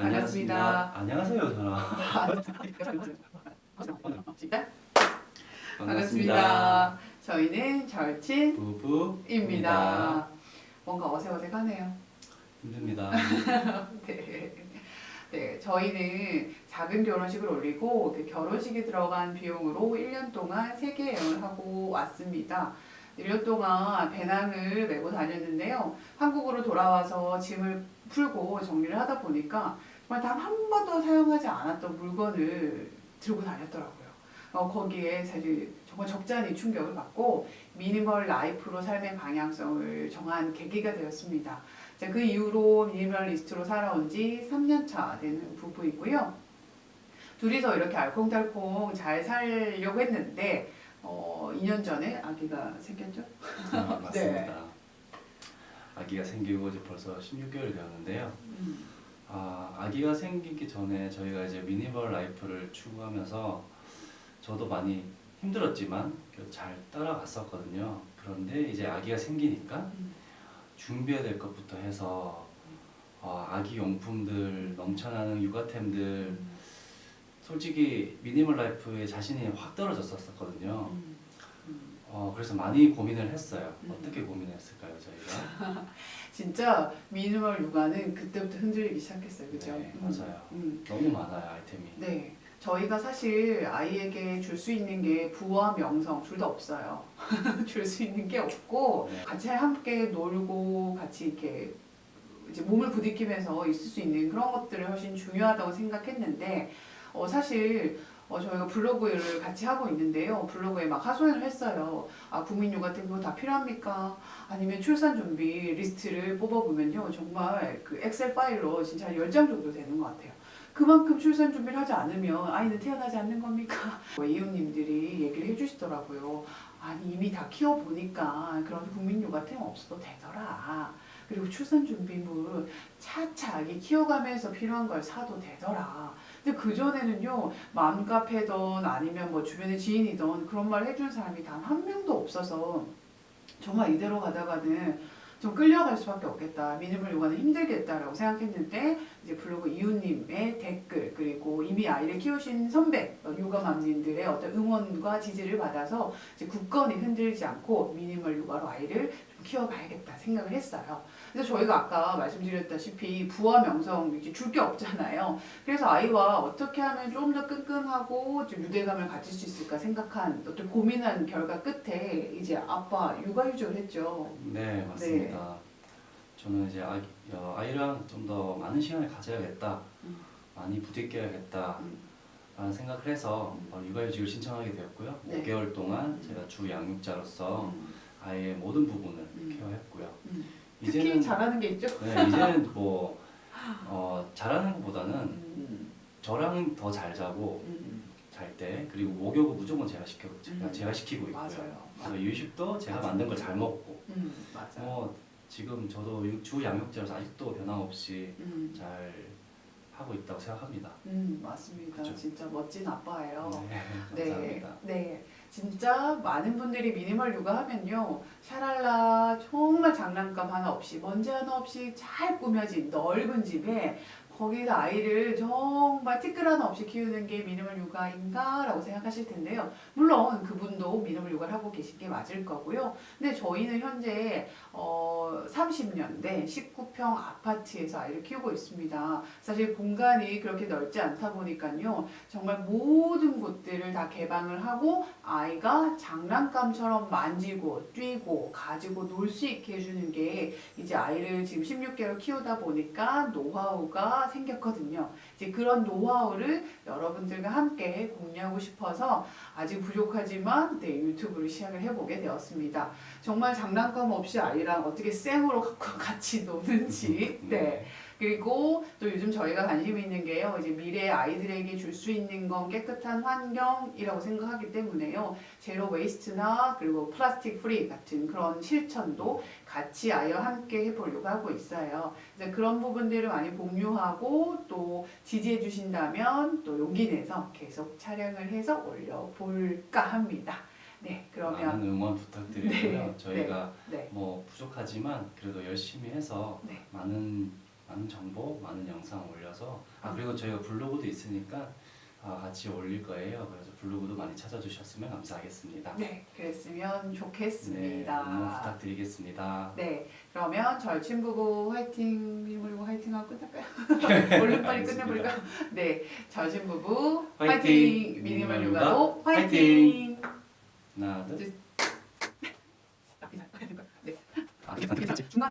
반갑습니다. 안녕하세요, 전화. 시작. 반갑습니다. 저희는 절친입니다. 부부입니다. 뭔가 어색어색하네요. 힘듭니다. 네. 네, 저희는 작은 결혼식을 올리고 그 결혼식에 들어간 비용으로 1년 동안 세계 여행을 하고 왔습니다. 1년 동안 배낭을 메고 다녔는데요. 한국으로 돌아와서 짐을 풀고 정리를 하다 보니까 정말 단 한 번도 사용하지 않았던 물건을 들고 다녔더라고요. 어, 거기에 사실 정말 적잖이 충격을 받고 미니멀 라이프로 삶의 방향성을 정한 계기가 되었습니다. 자, 그 이후로 미니멀리스트로 살아온 지 3년 차 되는 부부이고요. 둘이서 이렇게 알콩달콩 잘 살려고 했는데 어, 2년 전에 아기가 생겼죠? 아, 맞습니다. 아기가 생기고 이제 벌써 16개월이 되었는데요. 음, 아, 아기가 생기기 전에 저희가 이제 미니멀 라이프를 추구하면서 저도 많이 힘들었지만 잘 따라갔었거든요. 그런데 이제 아기가 생기니까 음, 준비해야 될 것부터 해서 어, 아기 용품들, 넘쳐나는 육아템들 음, 솔직히 미니멀 라이프에 자신이 확 떨어졌었거든요. 음, 음. 어, 그래서 많이 고민을 했어요. 음. 어떻게 고민했을까요, 저희가? 진짜 미니멀 육아는 그때부터 흔들리기 시작했어요. 그죠? 네, 음, 맞아요. 음. 너무 많아요, 아이템이. 네. 저희가 사실 아이에게 줄 수 있는 게 부와 명성 둘 다 없어요. 줄 수 있는 게 없고 네. 같이 함께 놀고 같이 이렇게 이제 몸을 부딪히면서 있을 수 있는 그런 것들이 훨씬 중요하다고 생각했는데 어, 사실 어, 저희가 블로그를 같이 하고 있는데요. 블로그에 막 하소연을 했어요. 아, 국민육아팀 그거 다 필요합니까? 아니면 출산 준비 리스트를 뽑아보면요. 정말 그 엑셀 파일로 진짜 한 10장 정도 되는 것 같아요. 그만큼 출산 준비를 하지 않으면 아이는 태어나지 않는 겁니까? 뭐 이웃님들이 얘기를 해주시더라고요. 아니 이미 다 키워보니까 그런 국민육아팀 없어도 되더라. 그리고 출산 준비물 차차 키워가면서 필요한 걸 사도 되더라. 근데 그전에는요, 맘카페든 아니면 뭐 주변에 지인이든 그런 말 해준 사람이 단 한 명도 없어서 정말 이대로 가다가는 좀 끌려갈 수밖에 없겠다. 미니멀 요가는 힘들겠다라고 생각했는데 이제 블로그 이웃님의 댓글 그리고 이미 아이를 키우신 선배 어, 요가 맘님들의 어떤 응원과 지지를 받아서 이제 굳건히 흔들지 않고 미니멀 요가로 아이를 좀 키워봐야겠다 생각을 했어요. 그래서 저희가 아까 말씀드렸다시피 부와 명성 이제 줄 게 없잖아요. 그래서 아이와 어떻게 하면 좀 더 끈끈하고 좀 유대감을 가질 수 있을까 생각한 어떤 고민한 결과 끝에 이제 아빠 육아휴직을 했죠. 네, 맞습니다. 저는 이제 아이, 어, 아이랑 좀 더 많은 시간을 가져야겠다. 음. 많이 부딪혀야겠다. 음. 라는 생각을 해서 음. 어, 육아휴직을 신청하게 되었고요. 네. 5개월 동안 음. 제가 주 양육자로서 음. 아이의 모든 부분을 음. 케어했고요. 음. 특히 이제는 잘하는 게 있죠. 네, 이제는 뭐 어, 잘하는 것보다는 음. 저랑 더 잘 자고 음. 잘 때 그리고 목욕은 무조건 제가 시켜 제가, 음. 제가 시키고 있고요. 맞아요. 그래서 유식도 제가 맞아요. 만든 걸 잘 먹고 음. 맞아. 뭐 지금 저도 유- 주 양육자로서 아직도 변함없이 음. 잘 하고 있다고 생각합니다. 음. 맞습니다. 그쵸. 진짜 멋진 아빠예요. 네, 네, 감사합니다. 네. 진짜 많은 분들이 미니멀 육아 하면요. 샤랄라 정말 장난감 하나 없이 먼지 하나 없이 잘 꾸며진 넓은 집에 거기서 아이를 정말 티끌 하나 없이 키우는 게 미니멀 육아인가 라고 생각하실 텐데요. 물론 그분도 미니멀 육아를 하고 계신 게 맞을 거고요. 근데 저희는 현재 어, 30년대 19평 아파트에서 아이를 키우고 있습니다. 사실 공간이 그렇게 넓지 않다 보니까요. 정말 모든 곳들을 다 개방을 하고 아이가 장난감처럼 만지고 뛰고 가지고 놀 수 있게 해주는 게 이제 아이를 지금 16개월 키우다 보니까 노하우가 생겼거든요. 이제 그런 노하우를 여러분들과 함께 공유하고 싶어서 아직 부족하지만 네, 유튜브를 시작을 해보게 되었습니다. 정말 장난감 없이 아이랑 어떻게 쌩으로 같이 노는지 네. 그리고 또 요즘 저희가 관심 있는 게요. 이제 미래 아이들에게 줄 수 있는 건 깨끗한 환경이라고 생각하기 때문에요. 제로 웨이스트나 그리고 플라스틱 프리 같은 그런 실천도 같이 아이와 함께 해보려고 하고 있어요. 그래서 그런 부분들을 많이 공유하고 또 지지해 주신다면 또 용기 내서 계속 촬영을 해서 올려볼까 합니다. 네, 그러면 많은 응원 부탁드리고요. 네, 저희가 네, 뭐 부족하지만 그래도 열심히 해서 네. 많은 많은 정보, 많은 영상 올려서 아 그리고 저희가 블로그도 있으니까 아, 같이 올릴 거예요. 그래서 블로그도 많이 찾아주셨으면 감사하겠습니다. 네, 그랬으면 네, 좋겠습니다. 응원 부탁드리겠습니다. 네, 그러면 절친 부부 화이팅 힘을고 화이팅하고 끝날까요? 얼른 빨리 알겠습니다. 끝내볼까요? 네, 절친 부부 화이팅! 화이팅! 미니멀 미니멀 육아도 육아 화이팅! 하나, 둘. 네, 아, 괜찮아. 중간.